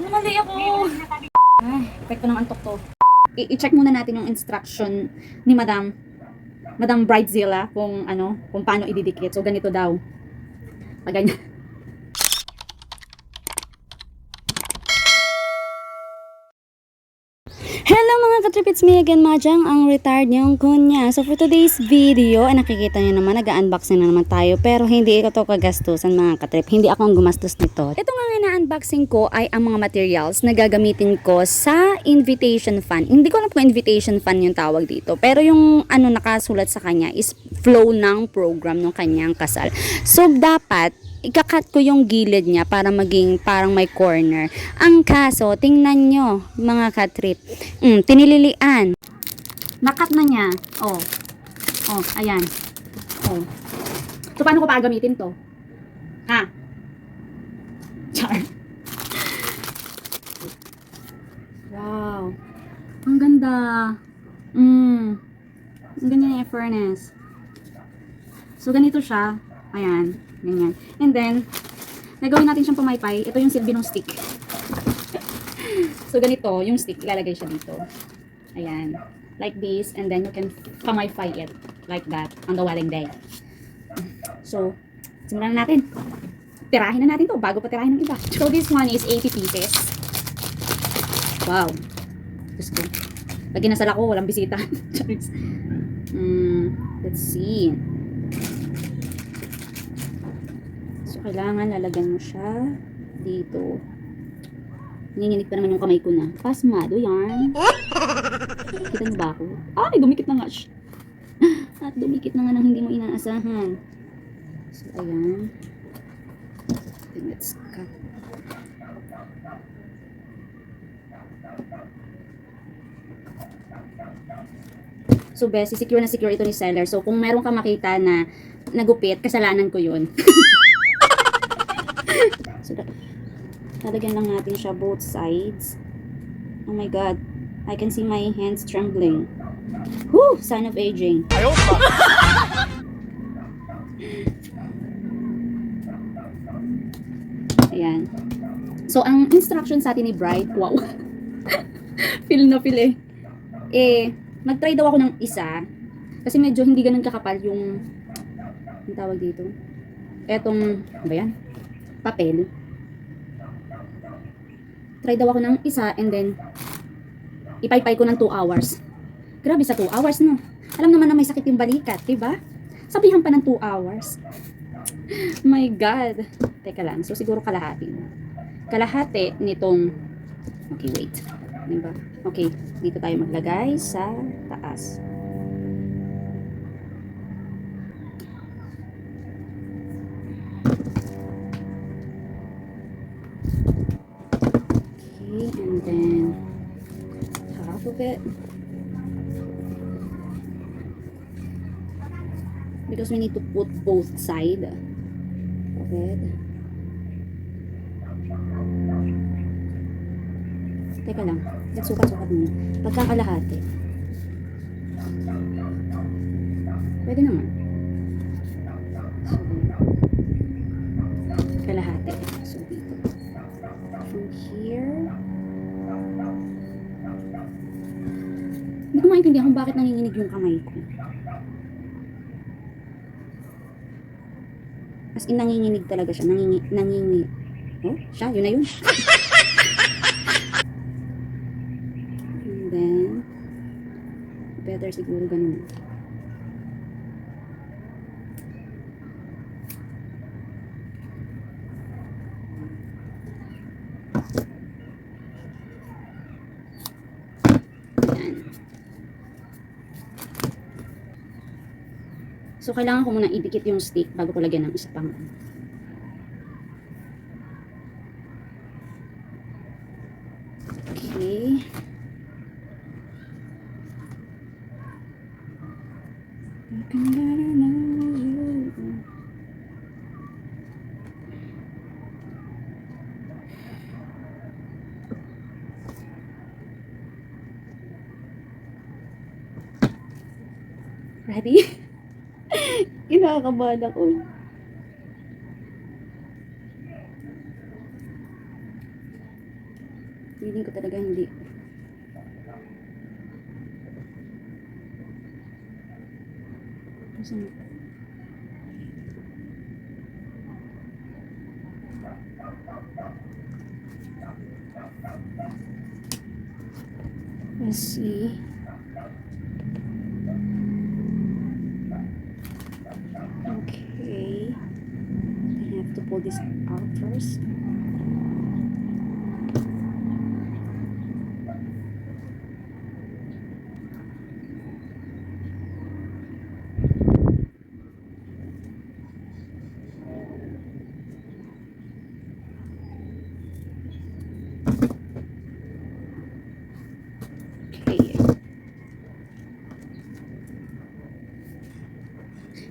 Mali ako. Ay, epekto ng antok to. I-check muna natin yung instruction ni Madam Madam Bridezilla kung ano, kung paano ididikit. So ganito daw. Pag ganyan. Mga katrip, it's me again, Majang, ang retired niyong kunya. So for today's video, ay nakikita niyo naman, nag-unboxing na naman tayo. Pero hindi ito to kagastusan mga katrip. Hindi ako ang gumastos nito. Ito nga na-unboxing ko ay ang mga materials na gagamitin ko sa invitation fan. Hindi ko alam kung invitation fan yung tawag dito. Pero yung ano nakasulat sa kanya is flow ng program ng kanyang kasal. So dapat, ikakat ko yung gilid niya para maging parang may corner. Ang kaso, tingnan nyo, mga katrip. Mm, tinililian. Nakat na niya. Oh. Oh, ayan. Oh. So paano ko pa gamitin to? Ha? Char. Wow. Ang ganda. Mm. Ang ganda yung furnace. So, ganito siya. Ayan. Ganyan. And then, nagawin natin siyang pumaypay. Ito yung silbi stick. so, ganito. Yung stick, ilalagay siya dito. Ayan. Like this. And then, you can pumaypay it. Like that. On the wedding day. So, simulan na natin. Tirahin na natin to bago pa tirahin ng iba. So, this one is 80 pieces. Wow. Diyos ko. Lagi nasal ako, walang bisita. Hmm, let's see. Kailangan lalagyan mo siya dito. Nanginginig pa naman yung kamay ko na. Pasmado yan. Kita niyo ba ako? Ay, dumikit na nga siya. At dumikit na nga nang hindi mo inaasahan. So, ayan. Then let's cut. So, best, secure na secure ito ni seller. So, kung meron ka makita na nagupit, kasalanan ko yun. so, lalagyan lang natin siya both sides. Oh my God. I can see my hands trembling. Whew! Sign of aging. Ayan. So, ang instruction sa atin ni Bride, wow. feel na feel eh. Eh, nag-try daw ako ng isa. Kasi medyo hindi ganun kakapal yung, ang tawag dito. Etong, ba yan? Papel. Try daw ako ng isa and then, ipaypay ko ng 2 hours. Grabe sa 2 hours, no? Alam naman na may sakit yung balikat, diba? Sabihan pa ng 2 hours. My God. Teka lang. So, siguro kalahati. Kalahati nitong... Okay, wait. Diba? Okay. Dito tayo maglagay sa taas. We need to put both side of it. Teka lang. Nagsukat-sukat muna. Pagkakalahati. Pwede naman. So, kalahati. So, dito. From here. Hindi ko maintindihan kung bakit nanginginig yung kamay ko. As in, nanginginig talaga siya. Nangingi, nangingi. Oh, siya, yun na yun. And then, better siguro ganun. Yan. So, kailangan ko muna idikit yung stick bago ko lagyan ng isa pang Okay. Ready? Kinakabahan ako. Feeling ko talaga hindi. Saan? Let's see. Okay. I have to pull this out first.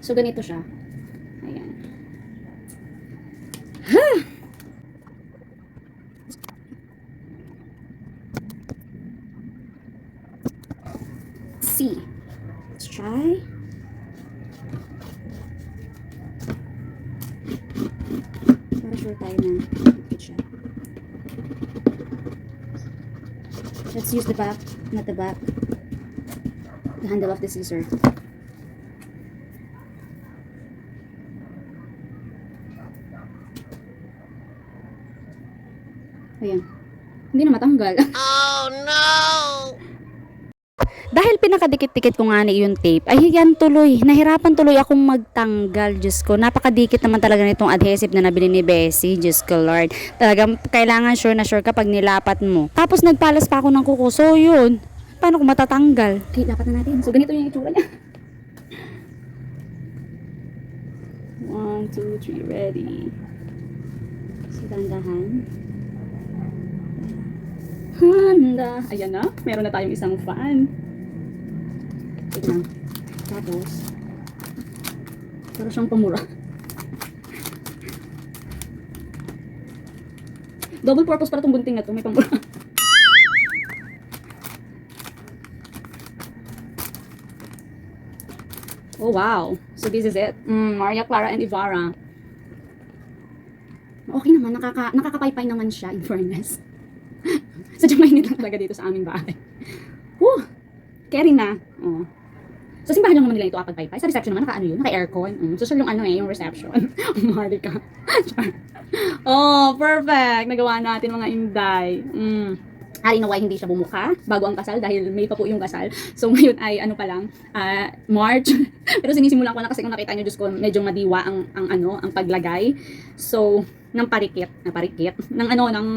So, ganito siya. Ayan. See. Let's try. Para sure tayo na good siya. Let's use the back, not the back. The handle of the scissor. Ayan. Hindi na matanggal. Dahil pinakadikit-dikit ko nga ni yung tape, ay yan tuloy. Nahirapan tuloy akong magtanggal. Diyos ko, napakadikit naman talaga nitong adhesive na nabili ni Bessie. Diyos ko, Lord. Talagang kailangan sure na sure kapag nilapat mo. Tapos nagpalas pa ako ng kuko. So, yun. Paano ko matatanggal? Okay, dapat na natin. So, ganito yung itsura niya. One, two, three, ready. So, dahan-dahan. Handa. Ayan na. Meron na tayong isang fan. Lang. Tapos, para siyang pamura. Double purpose para itong bunting na to. May pamura. Oh, wow. So, this is it. Mm, Maria Clara and Ibarra. Okay naman. Nakaka, nakakapaypay naman siya, in fairness. Sadyang mainit lang talaga dito sa aming bahay. Whew! Carry na. Oh. Sa simbahan lang naman nila ito kapagpaypay. Sa reception naman, naka ano yun, naka aircon. Mm. So, siya yung ano eh, yung reception. Ka. Char. oh, perfect. Nagawa natin mga inday. Mm. Hari na why hindi siya bumuka bago ang kasal dahil may pa po yung kasal. So ngayon ay ano pa lang, ah, March. Pero sinisimulan ko na kasi kung nakita niyo Diyos ko, medyo madiwa ang ang ano, ang paglagay. So ng parikit, na parikit, ng ano ng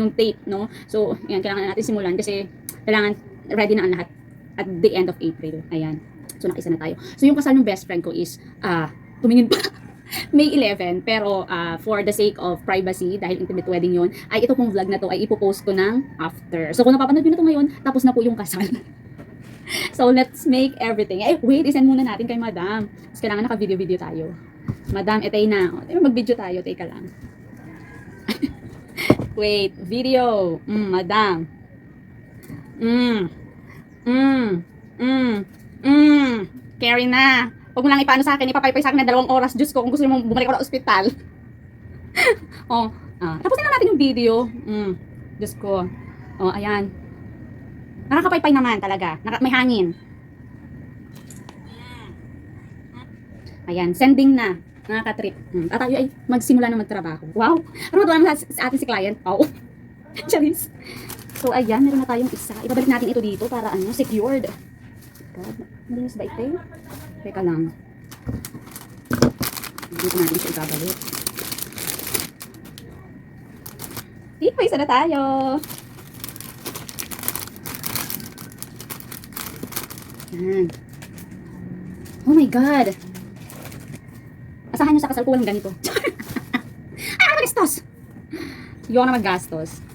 ng tape, no? So yan kailangan natin simulan kasi kailangan ready na ang lahat at the end of April. Ayan. So nakisa na tayo. So yung kasal ng best friend ko is ah tumingin pa May 11 pero ah, for the sake of privacy dahil intimate wedding yon ay ito pong vlog na to ay ipopost ko ng after. So kung napapanood nyo na to ngayon, tapos na po yung kasal. so let's make everything. Eh wait, isend muna natin kay madam. Kasi kailangan naka-video-video tayo. Madam, etay na. Mag-video tayo, teka lang. wait, video. Mm, madam. Mm. Mm. Mm. Mm. Carry na. Huwag mo lang ipaano sa akin, ipapaypay sa akin na dalawang oras. Diyos ko, kung gusto mo bumalik ako ng ospital. oh, ah, tapusin na natin yung video. Mm, Diyos ko. Oh, ayan. Nakakapaypay naman talaga. Naka, may hangin. Ayan, sending na. Nakaka-trip. Hmm. At tayo ay magsimula na magtrabaho. Wow! Ano matuwa naman sa, sa atin si client? Oh. Charis. So, ayan, meron na tayong isa. Ibabalik natin ito dito para ano, secured. God, malinis ba ito? Teka lang. Dito natin siya ibabalik. Dito, isa na tayo. Yan. Oh my God. Asahan nyo sa kasal ko walang ganito. Ay, ano gastos? Yung na maggastos.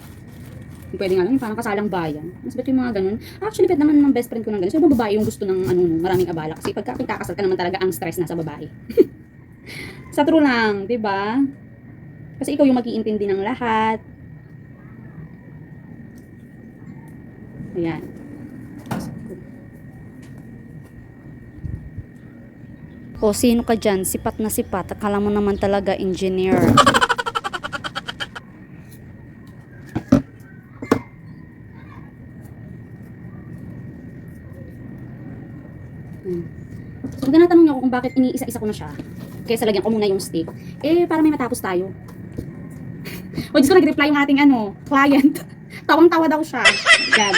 Pwede nga lang, yung parang kasalang bayan. Mas bet yung mga ganun. Actually, bet naman ng best friend ko ng ganun. So, yung babae yung gusto ng ano, maraming abala. Kasi pagka kakasal ka naman talaga, ang stress nasa babae. sa true lang, di ba? Kasi ikaw yung mag-iintindi ng lahat. Ayan. O sino ka dyan? Sipat na sipat. Akala mo naman talaga engineer. Hmm. So, kung tinatanong niyo ako kung bakit iniisa-isa ko na siya, kaysa lagyan ko muna yung stick, eh, para may matapos tayo. o, Diyos ko, nag-reply yung ating, ano, client. Tawang-tawa daw siya. God.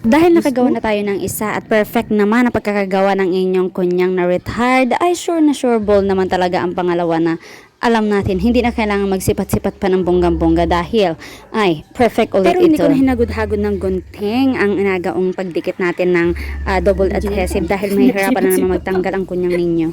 Dahil nakagawa na tayo ng isa at perfect naman ang pagkakagawa ng inyong kunyang na retard, ay sure na sure ball naman talaga ang pangalawa na alam natin, hindi na kailangan magsipat-sipat pa ng bonggang-bongga dahil, ay, perfect ulit Pero hindi ito. ko na hinagod-hagod ng gunting ang inagaong pagdikit natin ng ah, double adhesive dahil mahihirapan na naman magtanggal ang kunyang ninyo.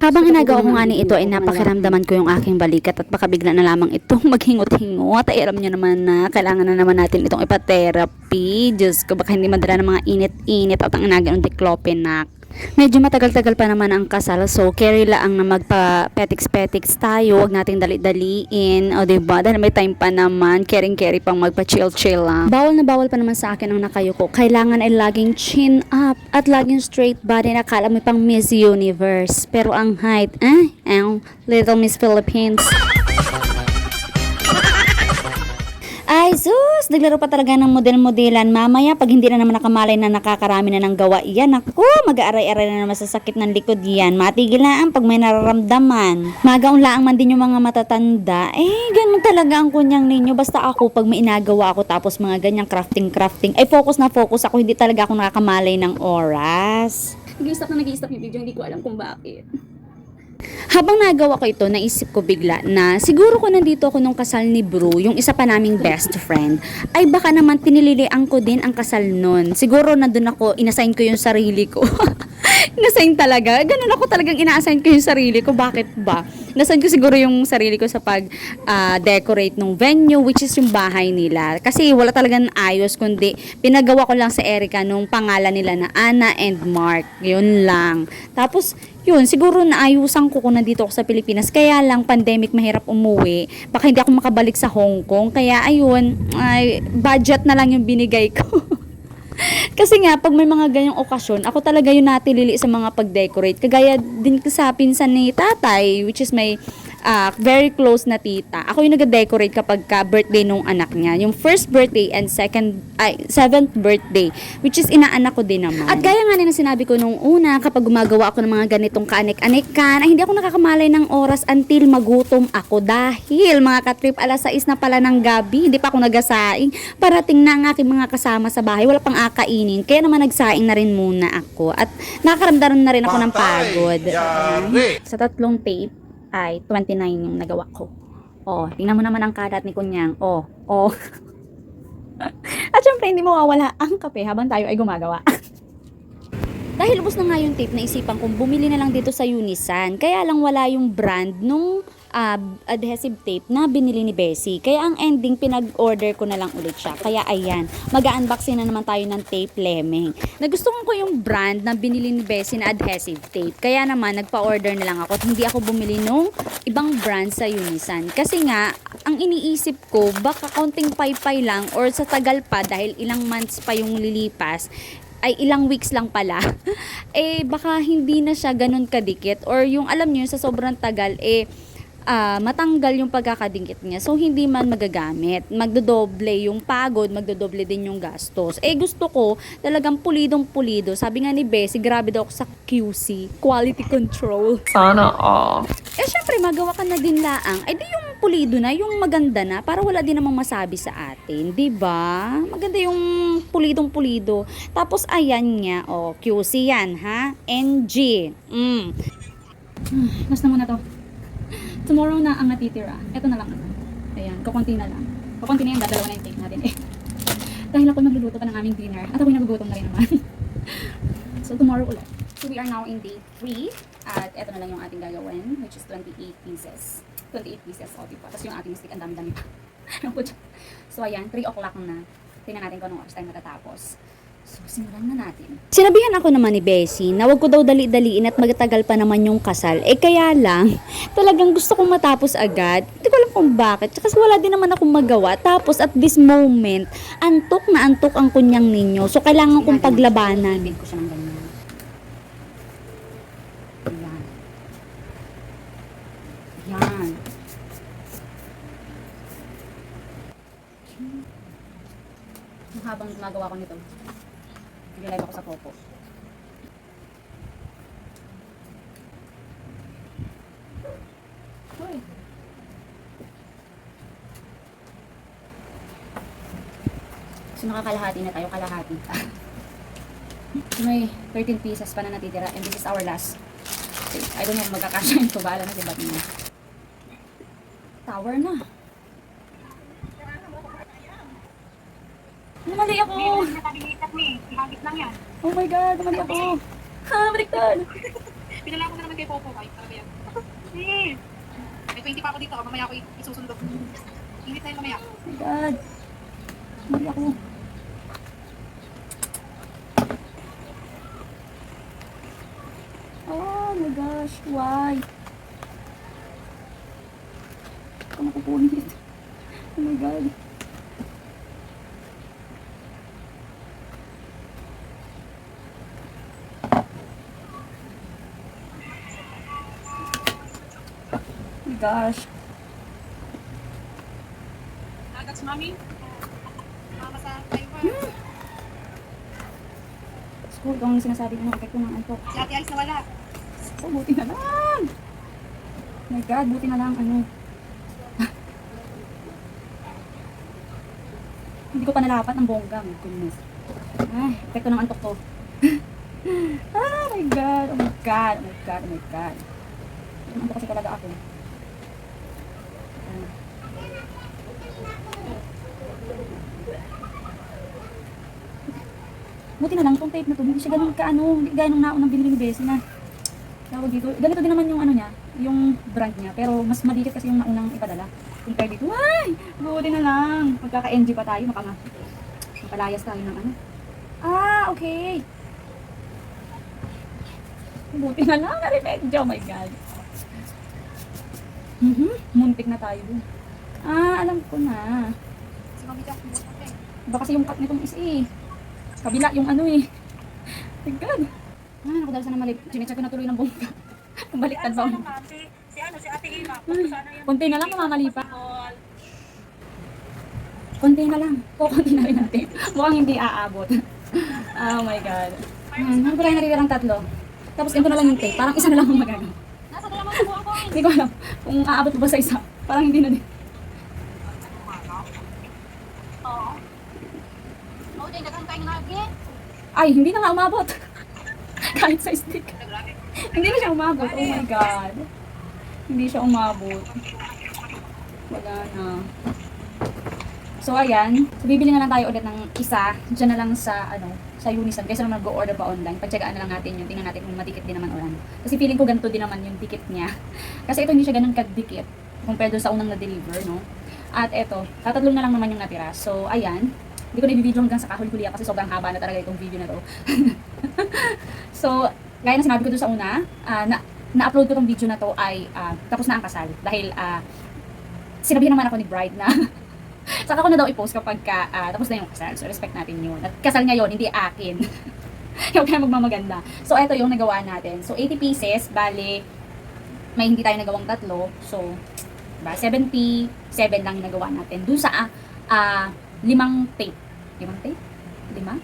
Habang inagawa ko nga ni ito ay napakiramdaman ko yung aking balikat at baka bigla na lamang itong maghingot-hingot. Ay alam nyo naman na kailangan na naman natin itong ipa-therapy. Diyos ko baka hindi madala ng mga init-init at ang inaga ng diclofenac. Medyo matagal-tagal pa naman ang kasal so carry lang na magpa-petiks-petiks tayo. Huwag nating dali-daliin. O diba? Dahil may time pa naman. Caring-carry pang magpa-chill-chill lang. Bawal na bawal pa naman sa akin ang nakayuko. Kailangan ay laging chin up at laging straight body na akala mo pang Miss Universe. Pero ang height, eh, ang Little Miss Philippines. Ay, sus! Naglaro pa talaga ng model-modelan. Mamaya, pag hindi na naman nakamalay na nakakarami na ng gawa yan, ako, mag-aaray-aray na naman sa sakit ng likod yan. Matigil na ang pag may nararamdaman. Magaon laang man din yung mga matatanda. Eh, ganun talaga ang kunyang ninyo. Basta ako, pag may inagawa ako, tapos mga ganyang crafting-crafting, ay focus na focus ako. Hindi talaga ako nakakamalay ng oras. Nag-i-stop na nag-i-stop yung video, hindi ko alam kung bakit. Habang nagawa ko ito, naisip ko bigla na siguro ko nandito ako nung kasal ni Bru, yung isa pa naming best friend, ay baka naman pinililian ko din ang kasal nun. Siguro nandun ako, inassign ko yung sarili ko. inassign talaga. Ganun ako talagang ina-assign ko yung sarili ko. Bakit ba? Nasaan ko siguro yung sarili ko sa pag ah, decorate ng venue which is yung bahay nila. Kasi wala talagang ayos kundi pinagawa ko lang sa Erica nung pangalan nila na Anna and Mark. Yun lang. Tapos yun, siguro naayusan ko kung nandito ako sa Pilipinas. Kaya lang, pandemic, mahirap umuwi. Baka hindi ako makabalik sa Hong Kong. Kaya ayun, ay, budget na lang yung binigay ko. Kasi nga, pag may mga ganyang okasyon, ako talaga yung natilili sa mga pag-decorate. Kagaya din sa pinsan ni tatay, which is my ah, very close na tita. Ako yung nag-decorate kapag ka birthday nung anak niya. Yung first birthday and second, ay, seventh birthday, which is inaanak ko din naman. At gaya nga na sinabi ko nung una, kapag gumagawa ako ng mga ganitong kaanik-anikan, ay hindi ako nakakamalay ng oras until magutom ako. Dahil mga katrip, alas 6 na pala ng gabi, hindi pa ako nagasaing. Parating na ang aking mga kasama sa bahay, wala pang akainin. Kaya naman nagsaing na rin muna ako. At nakakaramdaman na rin ako ng pagod. Yari! Sa tatlong tape ay 29 yung nagawa ko. Oh, tingnan mo naman ang kalat ni Kunyang. Oh, oh. At syempre, hindi mawawala ang kape habang tayo ay gumagawa. Dahil ubos na nga yung tape, naisipan kong bumili na lang dito sa Unisan. Kaya lang wala yung brand nung ah, adhesive tape na binili ni Bessie. Kaya ang ending, pinag-order ko na lang ulit siya. Kaya ayan, mag-unboxing na naman tayo ng tape lemeng. Nagustuhan ko yung brand na binili ni Bessie na adhesive tape. Kaya naman, nagpa-order na lang ako at hindi ako bumili nung ibang brand sa Unisan. Kasi nga, ang iniisip ko, baka konting paypay lang or sa tagal pa dahil ilang months pa yung lilipas, ay ilang weeks lang pala, eh baka hindi na siya ganun kadikit or yung alam niyo sa sobrang tagal eh ah, matanggal yung pagkakadingkit niya. So, hindi man magagamit. Magdodoble yung pagod, magdodoble din yung gastos. Eh, gusto ko talagang pulidong pulido. Sabi nga ni Bessie, grabe daw ako sa QC, quality control. Sana all. Eh, syempre, magawa ka na din laang. Eh, di yung pulido na, yung maganda na, para wala din namang masabi sa atin. 'di ba? Maganda yung pulidong pulido. Tapos, ayan nga, oh, QC yan, ha? NG. Mm. Basta muna to. Tomorrow na ang natitira. Ito na lang. Ayan, kukunti na lang. Kukunti na yan, dadalawa na yung take natin eh. Dahil ako magluluto pa ng aming dinner. At ako'y nagugutom na rin naman. so, tomorrow ulit. So, we are now in day 3. At ito na lang yung ating gagawin, which is 28 pieces. 28 pieces, o, diba? Tapos yung ating stick, ang dami-dami pa. Ano so, ayan, 3 o'clock na. Tingnan natin kung anong oras tayo matatapos. So, simulan na natin. Sinabihan ako naman ni Bessie na wag ko daw dali-daliin at magtagal pa naman yung kasal. Eh kaya lang, talagang gusto kong matapos agad. Hindi ko alam kung bakit. Kasi wala din naman akong magawa. Tapos at this moment, antok na antok ang kunyang ninyo. So kailangan kong paglabanan. Ibig ko siya ng ako nito. Nag-live ako sa Coco. Uy. So nakakalahati na tayo, kalahati. may 13 pieces pa na natitira and this is our last. So, I don't know magkakasya ito, bahala na si Batman. Tower na. Oh my God, namali ako! Ha, baliktad! Pinala ko na naman kay Popo. Kahit talaga yan. Eh. May 20 pa ako dito. Mamaya ako isusundo. Init na yun mamaya. Oh my God! Namali ako. Oh my gosh, why? Ako nakupunit. Oh my God. Gosh. Mama sa tayo pa. School, kung sinasabi ko na ko ng antok. Si Ate Alice nawala. Oh, buti na lang. My God, buti na lang, ano. Hindi ko pa nalapat ng bongga. My goodness. Ay, epekto ng antok to. oh my God, oh my God, oh my God, oh my God. Antok kasi talaga ako. Buti na lang, tong tape na to, hindi siya ganun ka, ano, hindi gaya nung naunang binili ni Bessie na tawag dito. Ganito din naman yung ano niya, yung brand niya. Pero mas madikit kasi yung naunang ipadala. Compare dito. Ay! Buti na lang. Magkaka-NG pa tayo. Maka nga. Mapalayas tayo ng ano. Ah, okay. Buti na lang. Na-revenge. Oh my God. Mhm. Muntik na tayo dun. Ah, alam ko na. Iba kasi yung cut nitong is eh. Kabila yung ano eh. My God. Ah, naku dahil sana mali. Chinecheck ko na tuloy ng bongga. Baliktad ba? Ate, si ano, si Ate Ima. Konti na lang, mamamali pa. Konti na lang. Po, konti na rin natin. Mukhang hindi aabot. oh my God. Hmm, ano ba tayo natitirang tatlo? Tapos ganito na lang yung tape. Parang isa na lang ang magano. Nasa dalawa na po ako. Hindi ko alam kung aabot ba sa isa. Parang hindi na din. Oo. Oo, dahil dagang tayo nga lagi. Ay, hindi na nga umabot. Kahit sa stick. Hindi na siya umabot. Oh my God. Hindi siya umabot. Wala na. So, ayan. So, bibili na lang tayo ulit ng isa. Diyan na lang sa, ano, sa Unisan. Kaysa naman mag-order pa online. Pagtsagaan na lang natin yun. Tingnan natin kung madikit din naman o ano. Kasi feeling ko ganito din naman yung dikit niya. Kasi ito hindi siya ganun kadikit. Compared dun sa unang na-deliver, no? At eto, tatatlong na lang naman yung natira. So, ayan. Hindi ko na i-video hanggang sa kahuli-huli kasi sobrang haba na talaga itong video na to. so, gaya na sinabi ko doon sa una, ah, na, na-upload ko tong video na to ay ah, tapos na ang kasal. Dahil ah, sinabihan naman ako ni bride na saka ko na daw i-post kapag ka, ah, tapos na yung kasal. So, respect natin yun. At kasal ngayon, hindi akin. Huwag kayo magmamaganda. So, ito yung nagawa natin. So, 80 pieces, bali, may hindi tayo nagawang tatlo. So, diba, 77 lang yung nagawa natin. Doon sa ah, ah, limang tape. Limang tape? Lima?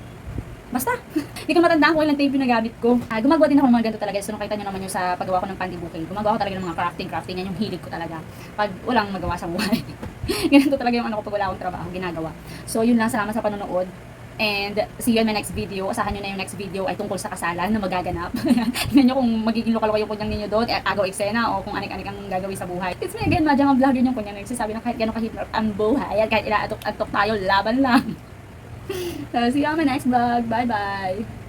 Basta. Hindi ko matandaan kung ilang tape yung nagamit ko. Ah, gumagawa din ako ng mga ganito talaga. So, nakita nyo naman yung sa paggawa ko ng pandi bouquet. Gumagawa ko talaga ng mga crafting, crafting. Yan yung hilig ko talaga. Pag walang magawa sa buhay. Ganito talaga yung ano ko pag wala akong trabaho, ginagawa. So, yun lang. Salamat sa panonood. And see you in my next video. Asahan nyo na yung next video ay tungkol sa kasalan na magaganap. Tingnan nyo kung magiging lokal kayo kunyang ninyo doon, eh, agaw eksena, o kung anik-anik ang gagawin sa buhay. It's me again, Madjang, ang vlogger yung kunyang nagsasabi na kahit gano'ng kahirap ang buhay, at kahit ilaatok-atok tayo, laban lang. so, see you on my next vlog. Bye-bye!